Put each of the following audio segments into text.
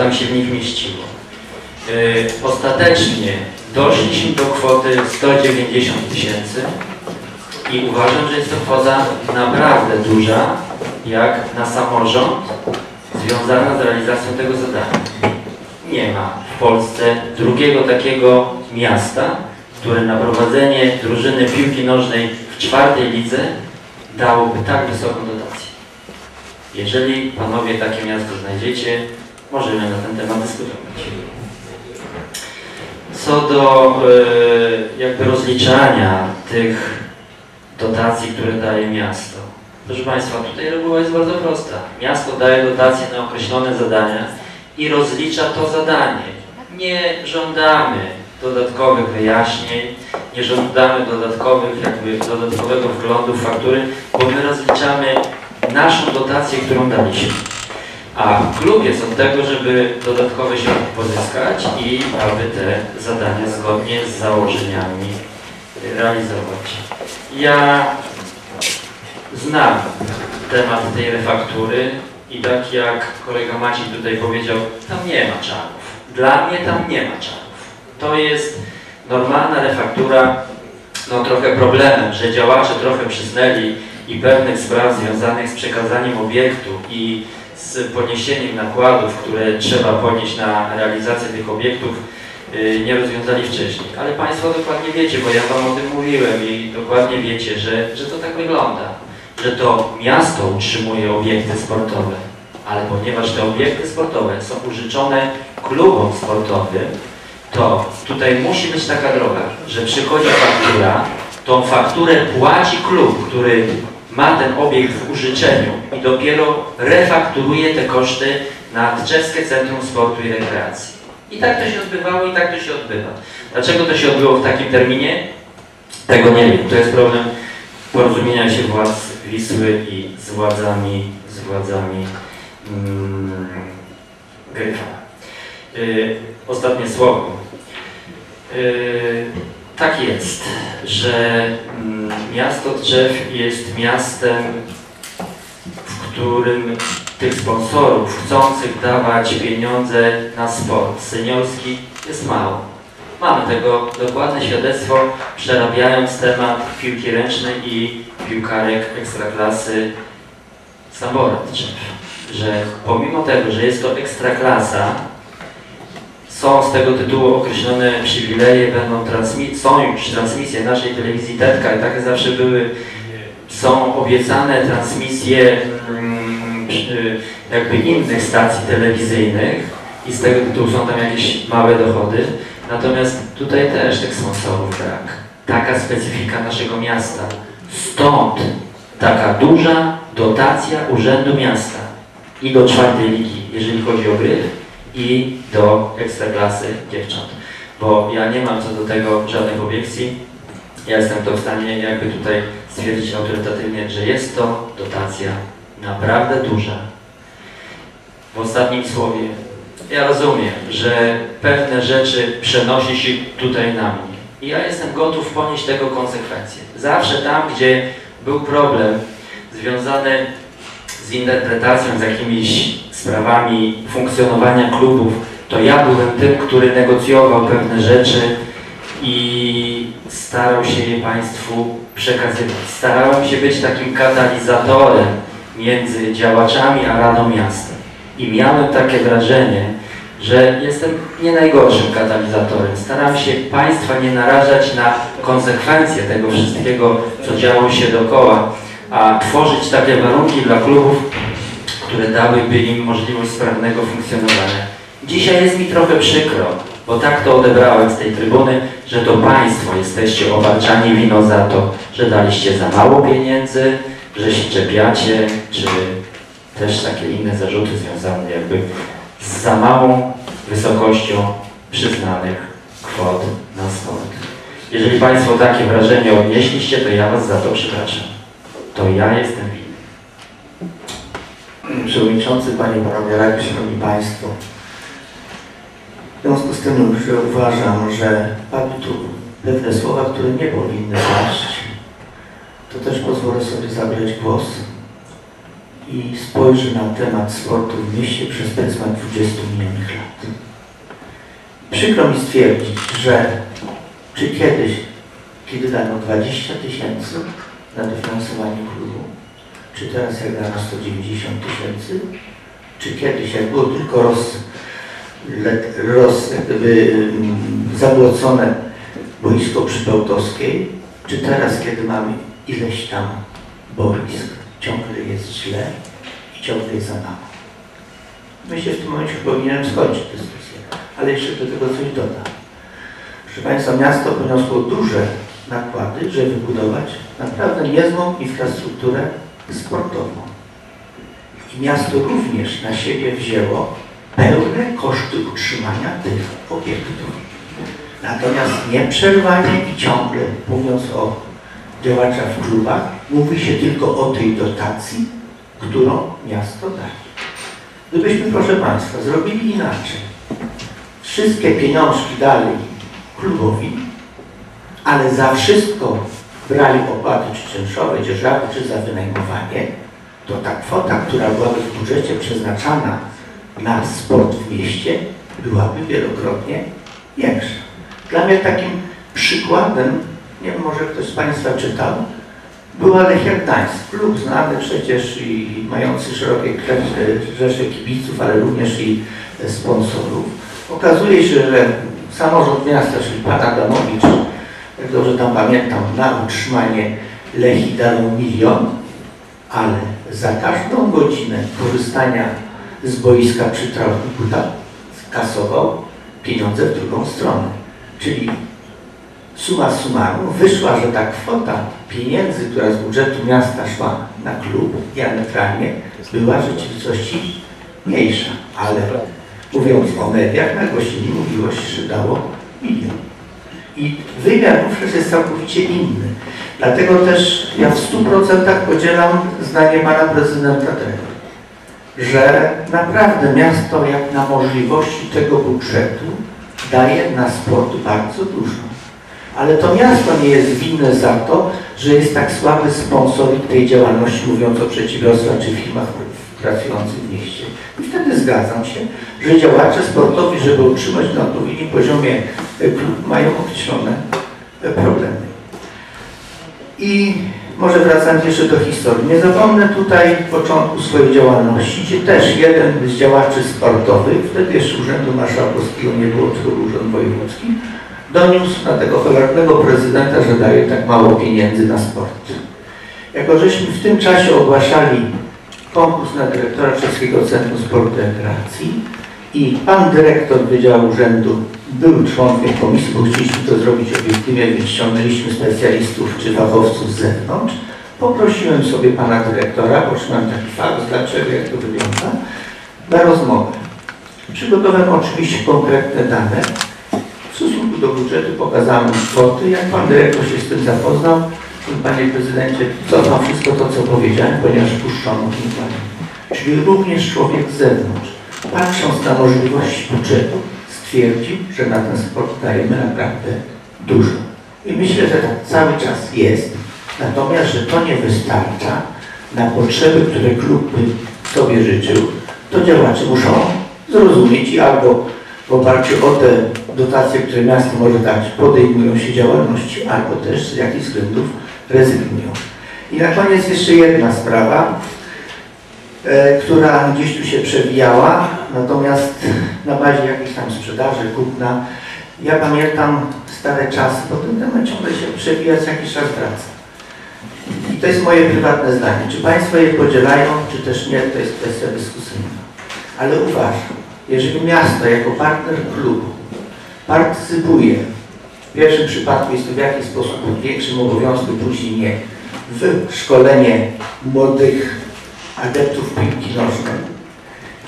tam się w nich mieściło. Yy, Ostatecznie doszliśmy do kwoty 190 tysięcy i uważam, że jest to kwota naprawdę duża, jak na samorząd związana z realizacją tego zadania. Nie ma w Polsce drugiego takiego miasta, które na prowadzenie drużyny piłki nożnej w czwartej lidze dałoby tak wysoką dotację. Jeżeli panowie takie miasto znajdziecie, możemy na ten temat dyskutować. Co do e, jakby rozliczania tych dotacji, które daje miasto. Proszę Państwa, tutaj reguła jest bardzo prosta. Miasto daje dotacje na określone zadania i rozlicza to zadanie. Nie żądamy dodatkowych wyjaśnień, nie żądamy dodatkowych, jakby dodatkowego wglądu faktury, bo my rozliczamy naszą dotację, którą daliśmy. A klub jest od tego, żeby dodatkowe środki pozyskać i aby te zadania zgodnie z założeniami realizować. Ja znam temat tej refaktury i tak jak kolega Maciej tutaj powiedział, tam nie ma czarów. Dla mnie tam nie ma czarów. To jest normalna refaktura, no trochę problemem, że działacze trochę przysnęli i pewnych spraw związanych z przekazaniem obiektu i z poniesieniem nakładów, które trzeba ponieść na realizację tych obiektów, yy, nie rozwiązali wcześniej. Ale Państwo dokładnie wiecie, bo ja Wam o tym mówiłem i dokładnie wiecie, że, że to tak wygląda, że to miasto utrzymuje obiekty sportowe, ale ponieważ te obiekty sportowe są użyczone klubom sportowym, to tutaj musi być taka droga, że przychodzi faktura, tą fakturę płaci klub, który ma ten obiekt w użyczeniu i dopiero refakturuje te koszty na Tczewskie Centrum Sportu i Rekreacji. I tak to się odbywało i tak to się odbywa. Dlaczego to się odbyło w takim terminie? Tego nie wiem. To jest problem porozumienia się władz Wisły i z władzami, z władzami mm, Gryfa. Yy, ostatnie słowo. Yy, tak jest, że mm, miasto Drzew jest miastem, w którym tych sponsorów chcących dawać pieniądze na sport seniorski jest mało. Mamy tego dokładne świadectwo, przerabiając temat piłki ręcznej i piłkarek ekstraklasy Samborat Drzew. Że pomimo tego, że jest to ekstraklasa, są z tego tytułu określone przywileje, będą transmi- są już transmisje naszej telewizji Tetka i takie zawsze były, są obiecane transmisje mm, jakby innych stacji telewizyjnych i z tego tytułu są tam jakieś małe dochody. Natomiast tutaj też tych sponsorów brak. Taka specyfika naszego miasta. Stąd taka duża dotacja Urzędu Miasta i do czwartej ligi, jeżeli chodzi o gry, i do ekstraklasy dziewcząt. Bo ja nie mam co do tego żadnych obiekcji. Ja jestem to w stanie jakby tutaj stwierdzić autorytatywnie, że jest to dotacja naprawdę duża. W ostatnim słowie, ja rozumiem, że pewne rzeczy przenosi się tutaj na mnie. I ja jestem gotów ponieść tego konsekwencje. Zawsze tam, gdzie był problem związany z interpretacją, z jakimiś sprawami funkcjonowania klubów, to ja byłem tym, który negocjował pewne rzeczy i starał się je Państwu przekazywać. Starałem się być takim katalizatorem między działaczami a Radą Miasta. I miałem takie wrażenie, że jestem nie najgorszym katalizatorem. Staram się Państwa nie narażać na konsekwencje tego wszystkiego, co działo się dookoła, a tworzyć takie warunki dla klubów, które dałyby im możliwość sprawnego funkcjonowania. Dzisiaj jest mi trochę przykro, bo tak to odebrałem z tej trybuny, że to Państwo jesteście obarczani wino za to, że daliście za mało pieniędzy, że się czepiacie, czy też takie inne zarzuty związane jakby z za małą wysokością przyznanych kwot na sport. Jeżeli Państwo takie wrażenie odnieśliście, to ja Was za to przepraszam. To ja jestem winny. Przewodniczący, Panie Panowie Szanowni Państwo. W związku z tym, uważam, że padły tu pewne słowa, które nie powinny paść, to też pozwolę sobie zabrać głos i spojrzy na temat sportu w mieście przez pryzmat 20 minionych lat. Przykro mi stwierdzić, że czy kiedyś, kiedy dano 20 tysięcy na dofinansowanie klubu, czy teraz jak dano 190 tysięcy, czy kiedyś jak było tylko roz, roz, jak gdyby, mm, zabłocone boisko przy Bełtowskiej, czy teraz, kiedy mamy ileś tam boisk, ciągle jest źle i ciągle jest za mało. Myślę, że w tym momencie powinienem skończyć dyskusję, ale jeszcze do tego coś dodam. Proszę Państwa, miasto poniosło duże nakłady, żeby wybudować naprawdę niezłą infrastrukturę sportową. I miasto również na siebie wzięło pełne koszty utrzymania tych obiektów. Natomiast nieprzerwanie i ciągle, mówiąc o działaczach w klubach, mówi się tylko o tej dotacji, którą miasto daje. Gdybyśmy, proszę Państwa, zrobili inaczej, wszystkie pieniążki dali klubowi, ale za wszystko brali opłaty czy czynszowe, dzierżawy, czy za wynajmowanie, to ta kwota, która byłaby w budżecie przeznaczana na sport w mieście, byłaby wielokrotnie większa. Dla mnie takim przykładem, nie wiem, może ktoś z Państwa czytał, była Lechia Gdańsk, klub znany przecież i mający szerokie rzesze kibiców, ale również i sponsorów. Okazuje się, że samorząd miasta, czyli pan Adamowicz, jak dobrze tam pamiętam, na utrzymanie Lechi milion, ale za każdą godzinę korzystania z boiska przy trawniku kasował pieniądze w drugą stronę. Czyli suma summarum wyszła, że ta kwota pieniędzy, która z budżetu miasta szła na klub, diametralnie była w rzeczywistości mniejsza. Ale mówiąc o mediach, nagłośnili mówiło się, że dało milion. I wymiar wówczas jest całkowicie inny. Dlatego też ja w 100% podzielam zdanie pana prezydenta tego, że naprawdę miasto jak na możliwości tego budżetu daje na sport bardzo dużo. Ale to miasto nie jest winne za to, że jest tak słaby sponsoring tej działalności, mówiąc o przedsiębiorstwach czy firmach pracujących w mieście. I wtedy zgadzam się, że działacze sportowi, żeby utrzymać na odpowiednim poziomie mają określone problemy. I może wracając jeszcze do historii. Nie zapomnę tutaj początku swojej działalności, gdzie też jeden z działaczy sportowych, wtedy jeszcze Urzędu Marszałkowskiego nie było, tylko Urząd Wojewódzki, doniósł na tego cholernego prezydenta, że daje tak mało pieniędzy na sport. Jako żeśmy w tym czasie ogłaszali konkurs na dyrektora Czeskiego Centrum Sportu i Rekreacji i pan dyrektor Wydziału Urzędu był członkiem komisji, bo chcieliśmy to zrobić obiektywnie, więc ściągnęliśmy specjalistów czy fachowców z zewnątrz. Poprosiłem sobie pana dyrektora, otrzymałem taki fakt, dlaczego, jak to wygląda, na rozmowę. Przygotowałem oczywiście konkretne dane. W stosunku do budżetu pokazałem kwoty. Jak pan dyrektor się z tym zapoznał, panie prezydencie, cofam wszystko to, co powiedziałem, ponieważ puszczono inflację. Czyli również człowiek z zewnątrz, patrząc na możliwości budżetu, stwierdził, że na ten sport dajemy naprawdę dużo. I myślę, że tak cały czas jest, natomiast, że to nie wystarcza na potrzeby, które klub by sobie życzył, to działacze muszą zrozumieć i albo w oparciu o te dotacje, które miasto może dać, podejmują się działalności, albo też z jakichś względów rezygnują. I na koniec jeszcze jedna sprawa, e, która gdzieś tu się przewijała, natomiast na bazie jakiejś tam sprzedaży, kupna, ja pamiętam stare czasy, bo ten temat ciągle się przewija, co jakiś czas wraca. I to jest moje prywatne zdanie. Czy Państwo je podzielają, czy też nie, to jest kwestia dyskusyjna. Ale uważam, jeżeli miasto jako partner klubu partycypuje, w pierwszym przypadku jest to w jakiś sposób pod większym obowiązku, później nie, w szkolenie młodych adeptów piłki nożnej,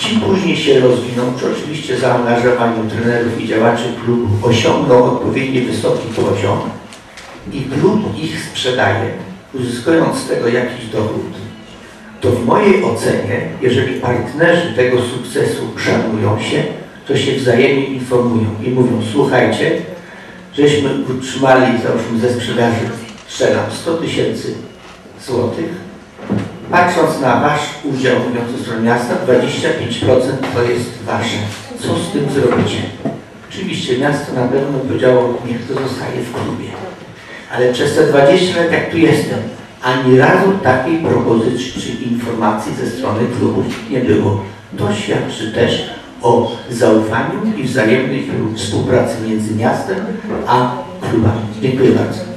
ci później się rozwiną, czy oczywiście zaangażowaniu trenerów i działaczy klubu osiągną odpowiednio wysoki poziom i klub ich sprzedaje, uzyskując z tego jakiś dochód, to w mojej ocenie, jeżeli partnerzy tego sukcesu szanują się, to się wzajemnie informują i mówią, słuchajcie, żeśmy utrzymali, załóżmy ze sprzedaży, strzelam 100 tysięcy złotych, Patrząc na Wasz udział, mówiąc o stronie miasta, 25% to jest Wasze. Co z tym zrobicie? Oczywiście miasto na pewno powiedziało, niech to zostaje w klubie. Ale przez te 20 lat, jak tu jestem, ani razu takiej propozycji czy informacji ze strony klubów nie było. To świadczy też o zaufaniu i wzajemnej współpracy między miastem a klubami. Dziękuję bardzo.